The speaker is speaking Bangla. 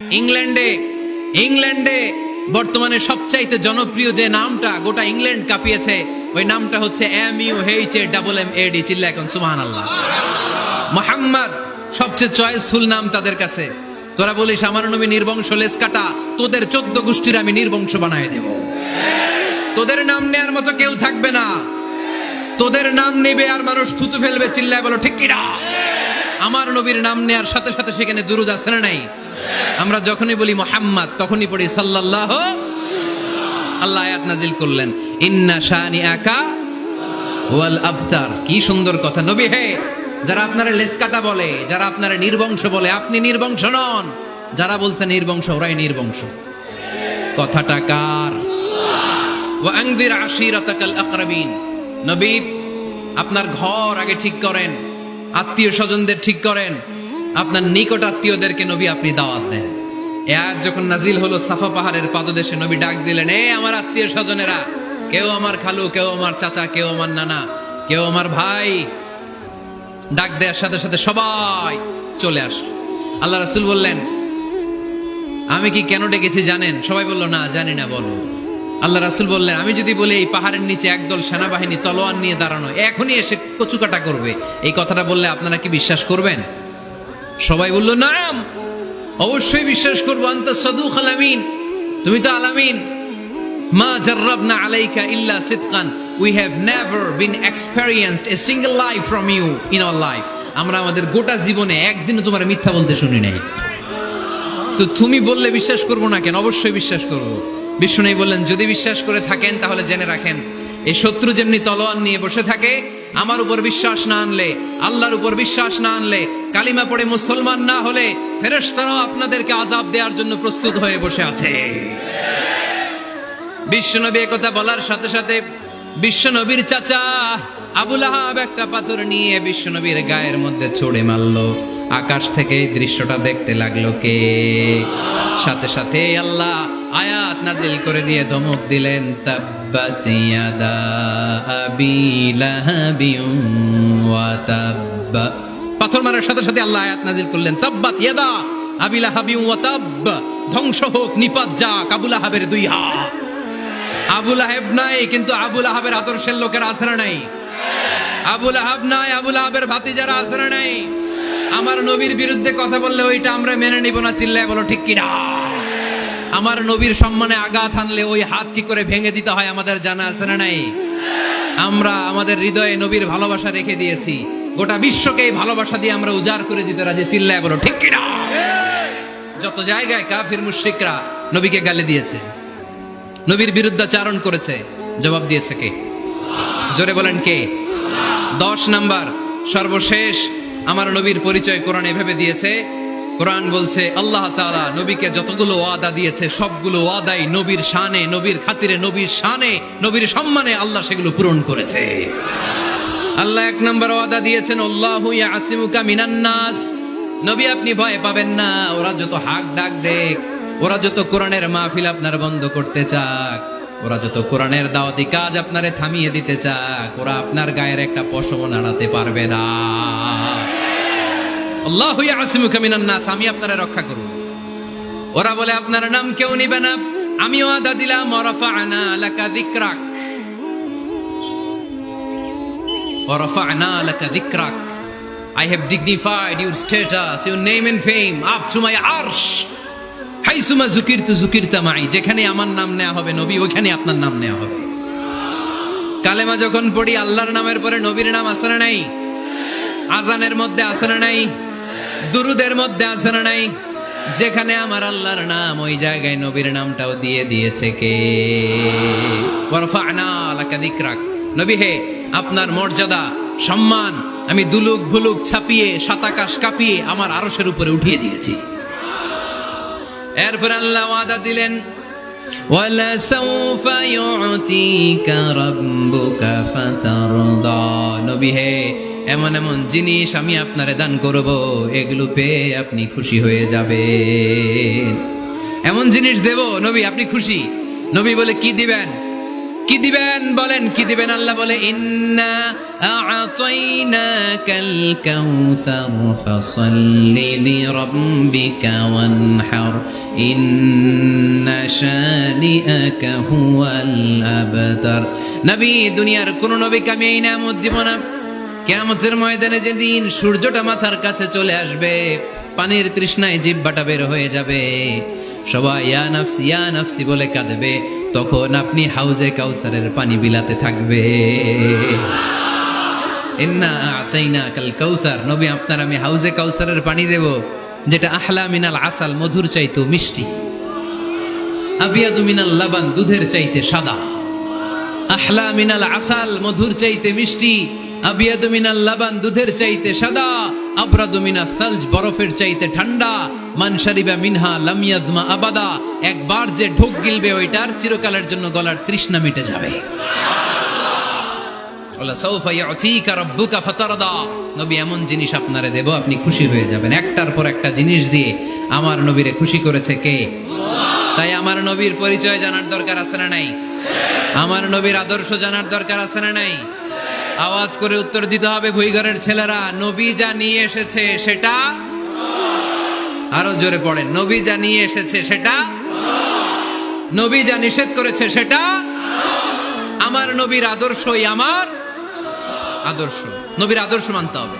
ইংল্যান্ডে ইংল্যান্ডে বর্তমানে সবচাইতে জনপ্রিয় যে নামটা, গোটা ইংল্যান্ড কাঁপিয়েছে, ওই নামটা হচ্ছে M U H A double M A D চিল্লা এখন সুবহান আল্লাহ মোহাম্মদ, সবচেয়ে চয়েসফুল নাম তাদের কাছে। তোরা বলিস, আমার নবী নির্বংশ লেস কাটা, তোদের চোদ্দ গোষ্ঠীর আমি নির্বংশ বানায় দেব। তোদের নাম নেয়ার মতো কেউ থাকবে না। তোদের নাম নেবে আর মানুষ থুতু ফেলবে, চিল্লায় বলো, ঠিক কিনা? আমার নবীর নাম নেয়ার সাথে সাথে সেখানে দুরুদ আছে নাই? আমরা যখনই বলি মোহাম্মদ, তখনই পড়ি সাল্লাল্লাহ আল্লাহ আয়াত নাজিল করলেন। ইন্না শানি আকা ওয়াল আবতার। কি সুন্দর কথা। নবী হে, যারা আপনারা লেসকাটা বলে, যারা আপনারা নির্বংশ বলে, আপনি নির্বংশ নন। যারা বলছে নির্বংশ, ওরাই নির্বংশ। কথাটা কার? ওয়া আনজির আশিরাতাকাল আকরাবিন। নবী, আপনার ঘর আগে ঠিক করেন, আত্মীয় স্বজনদের ঠিক করেন আপনার নিকট আত্মীয়দেরকে নবী আপনি দাওয়াত দেন। এ আয়াত যখন নাজিল হলো, সাফা পাহাড়ের পাদদেশে নবী ডাক দিলেন, এ আমার আত্মীয় স্বজনেরা কেউ আমার খালু, কেউ আমার চাচা, কেউ আমার নানা, কেউ আমার ভাই। ডাক দেওয়ার সাথে সাথে সবাই চলে আসলো। আল্লাহ রাসুল বললেন, আমি কি কেন ডেকেছি জানেন? সবাই বলল, না, জানি না, বলো। আল্লাহ রাসুল বললেন, আমি যদি বলি, এই পাহাড়ের নিচে একদল সেনাবাহিনী তলোয়ার নিয়ে দাঁড়ানো এখনই এসে কচুকাটা করবে। এই কথাটা বললে আপনারা কি বিশ্বাস করবেন? সবাই বলল, নাম, অবশ্যই বিশ্বাস করব, আন্ত সদুক আলামিন তুমি তো আলামিন। মা জাররাবনা আলাইকা ইল্লা সিদকান we have never been experienced a single life from you in our life আমরা আমাদের গোটা জীবনে একদিনও তোমার মিথ্যা বলতে শুনি নাই। তো তুমি বললে বিশ্বাস করব না কেন? অবশ্যই বিশ্বাস করব। বিষ্ণু বললেন, যদি বিশ্বাস করে থাকেন, তাহলে জেনে রাখেন এই শত্রু যেমনি তলোয়ার নিয়ে বসে থাকে, আমার উপর বিশ্বাস না আনলে, আল্লাহর উপর বিশ্বাস না আনলে কালিমা পড়ে মুসলমান না হলে ফেরেশতারাও আপনাদেরকে আজাব দেওয়ার জন্য প্রস্তুত হয়ে বসে আছে। বিশ্বনবী কথা বলার সাথে সাথে বিশ্বনবীর চাচা আবুল আহাব একটা পাথর নিয়ে বিশ্বনবীর গায়ের মধ্যে ছড়ে মারলো। আকাশ থেকে এই দৃশ্যটা দেখতে লাগল কে? সাথে সাথে আল্লাহ আয়াত নাজিল করে দিয়ে ধমক দিলেন তাব্বা পাথর মারার সাথে সাথে আল্লাহ আয়াত নাজিল করলেন। তাব্বাত ইয়াদা আবি লাহাবিউম ওয়া তাব্ব। ধ্বংস হোক, নিপাত যাক আবুল আহাবের দুই হাত। আবুল আহেব নাই, কিন্তু আবুল আহাবের আদর্শের লোকের আসরা নাই? আবুল আহাব নাই আবুল আহাবের ভাতিজারা আসরা নাই? আমার নবীর বিরুদ্ধে কথা বললে ওইটা আমরা মেনে নিব না, চিল্লায় বলো, ঠিক কিনা? আমার নবীর সম্মানে আঘাত আনলে ওই হাত কি করে ভেঙে দিতে হয়, আমাদের জানা আছে না নাই? আমরা আমাদের হৃদয়ে নবীর ভালোবাসা রেখে দিয়েছি। গোটা বিশ্বকে এই ভালোবাসা দিয়ে আমরা উজাড় করে দিতে রাজি, চিল্লায় বলো, ঠিক কিনা? যত জায়গায় কাফির মুশরিকরা নবীকে গালি দিয়েছে, নবীর বিরুদ্ধাচারণ করেছে, জবাব দিয়েছে কে? জোরে বলেন কে? দশ নাম্বার, সর্বশেষ আমার নবীর পরিচয় কোরআন এভাবে দিয়েছে, কোরআন বলছে, আল্লাহ তাআলা নবীকে যতগুলো ওয়াদা দিয়েছে, সবগুলো ওয়াদাই নবীর শানে, নবীর খাতিরে, নবীর শানে, নবীর সম্মানে আল্লাহ সেগুলো পূরণ করেছে। আল্লাহ এক নম্বর ওয়াদা দিয়েছেন, আল্লাহু ইয়াসিমুকা মিনান নাস। নবী, আপনি ভয় পাবেন না, ওরা যত হাক ডাক দেখ, ওরা যত কোরআনের মাহফিল আপনার বন্ধ করতে চাক, ওরা যত কোরআনের দাওয়াতি কাজ আপনারে থামিয়ে দিতে চাক, ওরা আপনার গায়ের একটা পশম নাড়াতে পারবে না। আল্লাহু ইয়াসিমুকা মিনান নাস, আমি আপনারে রক্ষা করব। ওরা বলে, আপনার নাম কেউ নিবে না, আমিও আদা দিলাম ওরাফা'না লাকা যিকরাক। I have dignified your status, your name and fame. Up to my arsh. হাইসুমা জুকিরতু জুকিরতা মাই যেখানে আমার নাম নেওয়া হবে নবী ওইখানে আপনার নাম নেওয়া হবে। কালেমা যখন পড়ি আল্লাহর নামের পরে নবীর নাম আসে না নাই? আজানের মধ্যে আসে না নাই? দুরুদের মধ্যে আসে না নাই? যেখানে আমার আল্লাহর নাম ওই জায়গায় নবীর নামটাও দিয়ে দিয়েছে কে? ওয়ারফা'না লাকা যিকরাক নবী হে আপনার মর্যাদা সম্মান আমি দুলুক ভুলুক ছাপিয়ে সাতাকাশ কাঁপিয়ে আমার আরশের উপরে উঠিয়ে দিয়েছি এরপর আল্লাহ ওয়াদা দিলেন وَلَسَوْفَ يُعْتِيكَ رَبُّكَ فَتَرْضَى নবী হে এমন এমন জিনিস আমি আপনারে দান করব এগুলো পেয়ে আপনি খুশি হয়ে যাবেন এমন জিনিস দেব নবী আপনি খুশি নবী বলে কি দিবেন কি দিবেন? বলেন, কি দিবেন? আল্লাহ বলে, ইন্না আবতার নবী, দুনিয়ার কোন নবীকে আমি এই নামত দিব না। কেয়ামতের ময়দানে যেদিন সূর্যটা মাথার কাছে চলে আসবে, পানির তৃষ্ণায় জিব্বাটা বের হয়ে যাবে। সবাই, ইয়া নাফসি ইয়া নাফসি বলে কাঁদবে। তখন আপনি হাউজে কাউসারের পানি বিলাতে থাকবে। ইন্না চাইনা কাল কাউসার। নবী, আপনার আমি হাউজে কাউসারের পানি দেব, যেটা আহলা মিনাল আসাল, মধুর চাইতো মিষ্টি। আবিয়াদু মিনাল লাবান, দুধের চাইতে সাদা। আহলা মিনাল আসাল, মধুর চাইতে মিষ্টি। আবিয়াদু মিনাল লাবান দুধের চাইতে সাদা, আবরাদু মিনা সালজ বরফের চাইতে ঠান্ডা মানসারিবা মিনহা লামিয়াজমা আবাদা। একবার যে ঢোক গিলবে ওইটার চিরকালের জন্য গলার তৃষ্ণা মিটে যাবে। নবী, এমন জিনিস আপনারে দেব, আপনি খুশি হয়ে যাবেন। একটার পর একটা জিনিস দিয়ে আমার নবীরে খুশি করেছে কে? তাই আমার নবীর পরিচয় জানার দরকার আছে না নাই? আমার নবীর আদর্শ জানার দরকার আছে না নাই? আওয়াজ করে উত্তর দিতে হবে ভুইঘরের ছেলেরা, নবী যা নিয়ে এসেছে সেটা আরও জোরে পড়ে নবী যা নিয়ে এসেছে সেটা, নবী যা নিষেধ করেছে সেটা, আমার নবীর আদর্শই আমার আদর্শ, নবীর আদর্শ মানতে হবে।